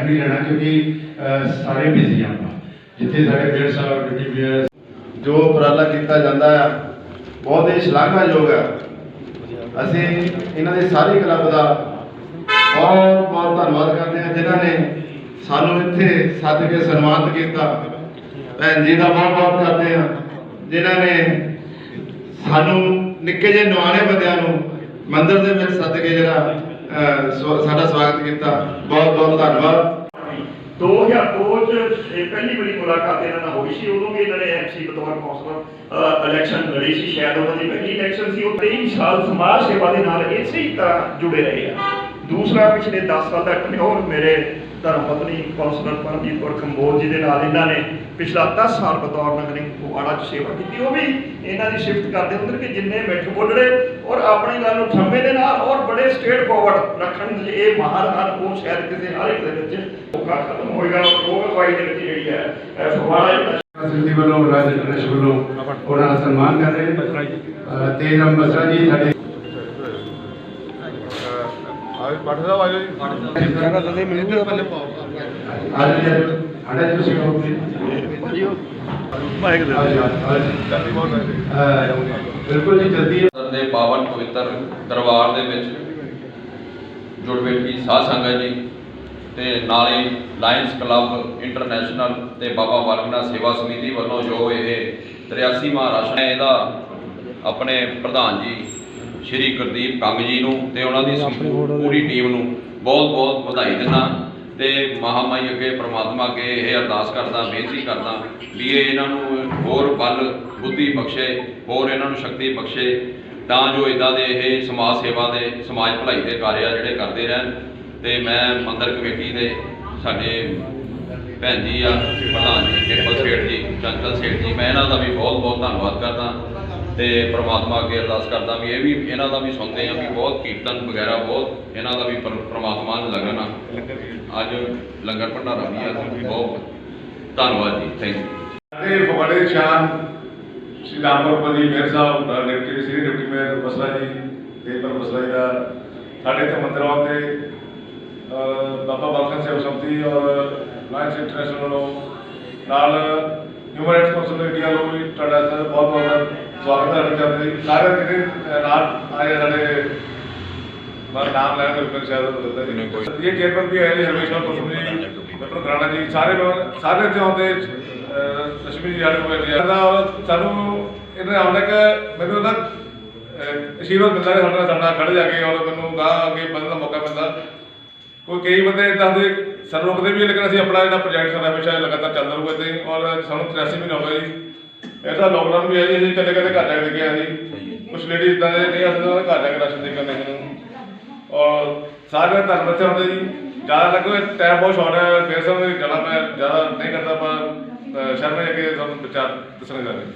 Time ਨਹੀਂ ਲੈਣਾ ਕਿਉਂਕਿ ਸਾਰੇ ਬਿਜ਼ੀ ਆਪਾਂ। ਜਿੱਥੇ ਸਾਡੇ ਮੇਅਰ ਸਾਹਿਬ ਡਿਪਟੀ ਮੇਅਰ ਜੋ ਉਪਰਾਲਾ ਕੀਤਾ ਜਾਂਦਾ ਆ, ਬਹੁਤ ਹੀ ਸ਼ਲਾਘਾਯੋਗ ਹੈ ਅਸੀਂ ਇਹਨਾਂ ਦੇ ਸਾਰੇ ਕਲੱਬ ਦਾ ਬਹੁਤ ਬਹੁਤ ਧੰਨਵਾਦ ਕਰਦੇ ਹਾਂ, ਜਿਨ੍ਹਾਂ ਨੇ ਸਾਨੂੰ ਇੱਥੇ ਸੱਦ ਕੇ ਸਨਮਾਨਿਤ ਕੀਤਾ। ਭੈਣ ਜੀ ਦਾ ਬਹੁਤ ਬਹੁਤ ਕਰਦੇ ਹਾਂ, ਜਿਨ੍ਹਾਂ ਨੇ ਸਾਨੂੰ ਨਿੱਕੇ ਜਿਹੇ ਨਵਾਣੇ ਬੰਦਿਆਂ ਨੂੰ ਮੰਦਰ ਦੇ ਵਿੱਚ ਸੱਦ ਕੇ ਜਿਹੜਾ ਸਾਡਾ ਸਵਾਗਤ ਕੀਤਾ। ਬਹੁਤ ਬਹੁਤ ਧੰਨਵਾਦ। 2002 ਚ ਪਹਿਲੀ ਵਾਰੀ ਮੁਲਾਕਾਤ ਇਹਨਾਂ ਨਾਲ ਹੋਈ ਸੀ, ਉਦੋਂ ਵੀ ਇਹਨਾਂ ਨੇ ਐਮਸੀ ਬਤੌਰ ਕੌਂਸਲਰ ਇਲੈਕਸ਼ਨ ਲੜੀ ਸੀ, ਸ਼ਾਇਦ ਉਹਨਾਂ ਦੀ ਪਹਿਲੀ ਇਲੈਕਸ਼ਨ ਸੀ। ਉਹ 23 ਸਾਲ ਸਮਾਜ ਸੇਵਾ ਦੇ ਨਾਲ ਇਸੇ ਹੀ ਤਰ੍ਹਾਂ ਜੁੜੇ ਰਹੇ ਆ। ਦੂਸਰਾ ਪਿਛਲੇ 10 ਸਾਲ ਦਾ ਟਨਿਓਰ ਮੇਰੇ ਧਰਮ ਪਤਨੀ ਕੌਂਸਲਰ ਪਰਮਜੀਤ ਕੌਰ ਕੰਬੋਜ ਜੀ ਦੇ ਨਾਲ ਇਹਨਾਂ ਨੇ ਪਿਛਲਾ 10 ਸਾਲ ਬਤੌਰ ਨਗਰੀ ਫਗਵਾੜਾ ਚ ਸੇਵਾ ਕੀਤੀ ਉਹ ਵੀ ਇਹਨਾਂ ਦੀ ਸ਼ਿਫਟ ਕਰਦੇ ਹੁੰਦੇ ਕਿ ਜਿੰਨੇ ਮਿੱਠ ਬੋਲੜੇ ਔਰ ਆਪਣੀ ਗੱਲ ਨੂੰ ਠੰਮੇ ਦੇ ਨਾਲ ਔਰ ਬੜੇ ਸਟੇਟ ਫਾਰਵਰਡ ਰੱਖਣ ਦੇ ਇਹ ਮਾਹਰ ਹਨ ਉਹ ਸ਼ਾਇਦ ਕਿਸੇ ਹਰ ਇੱਕ ਦੇ ਵਿੱਚ ਔਖਾ ਖਤਮ ਹੋਏਗਾ। ਉਹ ਵਾਈ ਦੇ ਵਿੱਚ ਜਿਹੜੀ ਹੈ ਜਿਹੜਾ ਸੰਸਦੀ ਵੱਲੋਂ ਰਾਜ ਗਣੇਸ਼ ਵੱਲੋਂ ਉਹਨਾਂ ਦਾ ਸਨਮਾਨ ਕਰ ਰਹੇ ਤੇ ਰਾਮ ਬਸਰਾ ਜੀ ਸਾਡੇ ਅੱਜ ਸਾਡੇ ਤੁਸੀਂ ਕਹੋਗੇ ਮਾਈਕ ਬਿਲਕੁਲ ਜੀ ਜਲਦੀ ਦੇ ਪਾਵਨ ਪਵਿੱਤਰ ਦਰਬਾਰ ਦੇ ਵਿੱਚ ਜੁੜ ਬੈਠੀ ਸਾਧ ਸੰਗਤ ਜੀ ਤੇ ਨਾਲੇ ਲਾਇਨਸ ਕਲੱਬ ਇੰਟਰਨੈਸ਼ਨਲ ਤੇ ਬਾਬਾ ਬਾਲਕਨਾਥ ਸੇਵਾ ਸਮਿਤੀ ਵੱਲੋਂ ਜੋ ਇਹ 83ਵਾਂ ਰਾਸ਼ਨ ਹੈ ਇਹਦਾ ਆਪਣੇ ਪ੍ਰਧਾਨ ਜੀ ਸ਼੍ਰੀ ਗੁਰਦੀਪ ਕੰਗ ਜੀ ਨੂੰ ਤੇ ਉਹਨਾਂ ਦੀ ਪੂਰੀ ਟੀਮ ਨੂੰ ਬਹੁਤ ਬਹੁਤ ਵਧਾਈ ਦਿੰਦਾ। ਤੇ ਮਹਾਮਾਈ ਅੱਗੇ, ਪ੍ਰਮਾਤਮਾ ਅੱਗੇ ਇਹ ਅਰਦਾਸ ਕਰਦਾ, ਬੇਨਤੀ ਕਰਦਾ ਵੀ ਇਹ ਇਹਨਾਂ ਨੂੰ ਹੋਰ ਬਲ, ਬੁੱਧੀ ਬਖਸ਼ੇ, ਹੋਰ ਇਹਨਾਂ ਨੂੰ ਸ਼ਕਤੀ ਬਖਸ਼ੇ, ਤਾਂ ਜੋ ਇਦਾਂ ਦੇ ਇਹ ਸਮਾਜ ਸੇਵਾ ਦੇ, ਸਮਾਜ ਭਲਾਈ ਦੇ ਕਾਰਜ ਆ ਜਿਹੜੇ ਕਰਦੇ ਰਹਿਣ। ਤੇ ਮੈਂ ਮੰਦਰ ਕਮੇਟੀ ਦੇ ਸਾਡੇ ਭੈਣ ਜੀ ਆ, ਪ੍ਰਧਾਨ ਜੀ ਨਿਰਮਲ ਸੇਠ ਜੀ, ਚੰਚਲ ਸੇਠ ਜੀ, ਮੈਂ ਇਹਨਾਂ ਦਾ ਵੀ ਬਹੁਤ ਬਹੁਤ ਧੰਨਵਾਦ ਕਰਦਾ। ਤੇ ਪ੍ਰਮਾਤਮਾ ਅੱਗੇ ਅਰਦਾਸ ਕਰਦਾ ਵੀ ਇਹ ਵੀ ਇਹਨਾਂ ਦਾ ਵੀ ਸੁਣਦੇ ਆ ਵੀ ਬਹੁਤ ਕੀਰਤਨ ਵਗੈਰਾ, ਬਹੁਤ ਇਹਨਾਂ ਦਾ ਵੀ ਪਰ- ਪ੍ਰਮਾਤਮਾ ਨੂੰ ਲੱਗਣ ਆ। ਅੱਜ ਲੰਗਰ ਭੰਡਾਰਾ ਵੀ ਆ ਤੇ ਬਹੁਤ ਧੰਨਵਾਦ ਜੀ। ਥੈਂਕ ਯੂ ਤੇ ਫਗਵਾੜੇ ਸ਼ਾਨ, ਸ਼੍ਰੀ ਰਾਮਪੁਰ ਮੇਰ ਸਾਹਿਬ ਦਾ ਡਿਪਟੀ ਸ੍ਰੀ ਡਿਪਟੀ ਮੇਰ ਬਸਲਾ ਜੀ ਤੇ ਪਰ ਬਸਲਾ ਜੀ ਦਾ, ਸਾਡੇ ਇੱਥੇ ਮੰਦਰਵਾਲ ਤੇ ਬਾਬਾ ਬਾਲਕਨ ਸੇਵਾ ਸੰਮਤੀ ਔਰ ਲਾਇਨਸ ਇੰਟਰਨੈਸ਼ਨਲ ਨਾਲ ਹਿਊਮਨ ਰਾਈਟਸ ਕਾਉਂਸਲ ਇੰਡੀਆ ਵੱਲੋਂ ਵੀ ਤੁਹਾਡਾ ਸਰ ਬਹੁਤ ਬਹੁਤ ਸਵਾਗਤ ਕਰਨਾ ਚਾਹੁੰਦੇ ਜੀ ਸਾਰੇ ਜਿਹੜੇ ਨਾਲ ਆਏ ਸਾਡੇ ਮੈਂ ਨਾਮ ਲੈਣ ਦੇ ਉੱਪਰ ਸ਼ਾਇਦ ਦੱਸਦਾ ਜੀ ਕੋਈ ਇਹ ਚੇਅਰਮੈਨ ਵੀ ਆਏ ਨੇ ਹਰਮੇਸ਼ਵਰ ਕੁਸਮ ਜੀ ਡਾਕਟਰ ਗਰਾਣਾ ਜੀ ਸਾਰੇ ਲੋਕ ਸਾਰੇ ਇੱਥੇ ਆਉਂਦੇ ਲక్ష్ਮੀ ਜੀ ਸਾਡੇ ਕੋਲ ਜੀ। ਸਾਨੂੰ ਇਹਨੇ ਆਉਂਦਾ ਕਿ ਮੈਨੂੰ ਨਾ ਅਸ਼ੀਰਵਾਦ ਮਿਲਦਾ ਹੈ ਸਾਡੇ ਸਾਡੇ ਖੜੇ ਜਾ ਕੇ ਔਰ ਮੈਨੂੰ ਗਾਹ ਅੱਗੇ ਵਧਣ ਦਾ ਮੌਕਾ ਮਿਲਦਾ। ਕੋਈ ਕਈ ਬੰਦੇ ਇਦਾਂ ਦੇ ਸਰ ਰੁਕਦੇ ਵੀ ਆ, ਲੇਕਿਨ ਅਸੀਂ ਆਪਣਾ ਜਿਹੜਾ ਪ੍ਰੋਜੈਕਟ ਸਾਡਾ ਹਮੇਸ਼ਾ ਲਗਾਤਾਰ ਚੱਲਦਾ ਰਹੂਗਾ ਇੱਦਾਂ ਹੀ ਔਰ ਸਾਨੂੰ 83 ਮਹੀਨੇ ਹੋ ਗਏ ਜੀ। ਇਹਦਾ ਲੋਕਡਾਊਨ ਵੀ ਹੈ ਜੀ ਅਸੀਂ ਕਦੇ ਕਦੇ ਘਰ ਜਾ ਕੇ ਦੇਖਿਆ ਸੀ ਕੁਝ ਲੇਡੀਜ਼ ਇਦਾਂ ਦੇ ਨਹੀਂ ਅਸੀਂ ਉਹਨਾਂ ਦੇ ਘਰ ਜਾ ਕੇ ਰਾਸ਼ਨ ਦੇ ਕੇ ਆਉਂਦੇ ਨੂੰ। ਔਰ ਸਾਰੇ ਧੰਨ ਬੱਚੇ ਹੁੰਦੇ ਜੀ। ਜ਼ਿਆਦਾ ਲੱਗੋ ਟਾਈਮ ਬਹੁਤ ਸ਼ਾਰਟ ਹੈ ਫਿਰ ਸਾਨੂੰ ਜਾਣਾ ਮੈਂ ਜ਼ਿਆਦਾ ਨਹੀਂ ਕਰਦਾ ਪਰ ਅਹ, ਹੈ ਕਿ ਤੁਹਾਨੂੰ ਵਿਚਾਰ ਦੱਸਣਾ ਚਾਹੁੰਦੇ